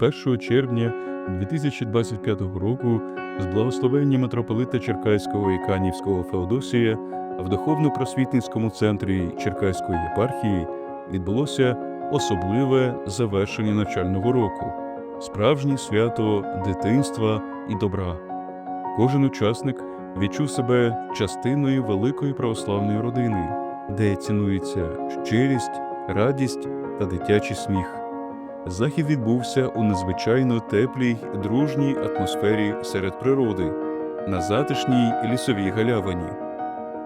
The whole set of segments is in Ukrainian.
1 червня 2025 року з благословення митрополита Черкаського і Канівського Феодосія в духовно-просвітницькому центрі Черкаської єпархії відбулося особливе завершення навчального року, справжнє свято дитинства і добра. Кожен учасник відчув себе частиною великої православної родини, де цінується щирість, радість та дитячий сміх. Захід відбувся у надзвичайно теплій, дружній атмосфері серед природи, на затишній лісовій галявині.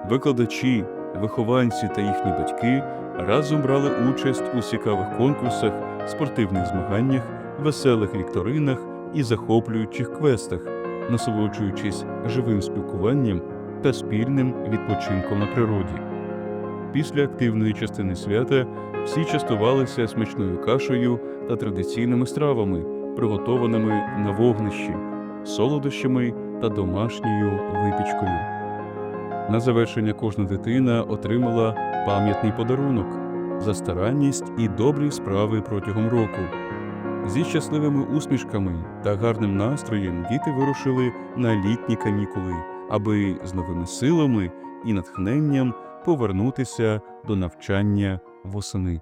Викладачі, вихованці та їхні батьки разом брали участь у цікавих конкурсах, спортивних змаганнях, веселих вікторинах і захоплюючих квестах, насолоджуючись живим спілкуванням та спільним відпочинком на природі. Після активної частини свята всі частувалися смачною кашею та традиційними стравами, приготованими на вогнищі, солодощами та домашньою випічкою. На завершення кожна дитина отримала пам'ятний подарунок за старанність і добрі справи протягом року. Зі щасливими усмішками та гарним настроєм діти вирушили на літні канікули, аби з новими силами і натхненням повернутися до навчання восени.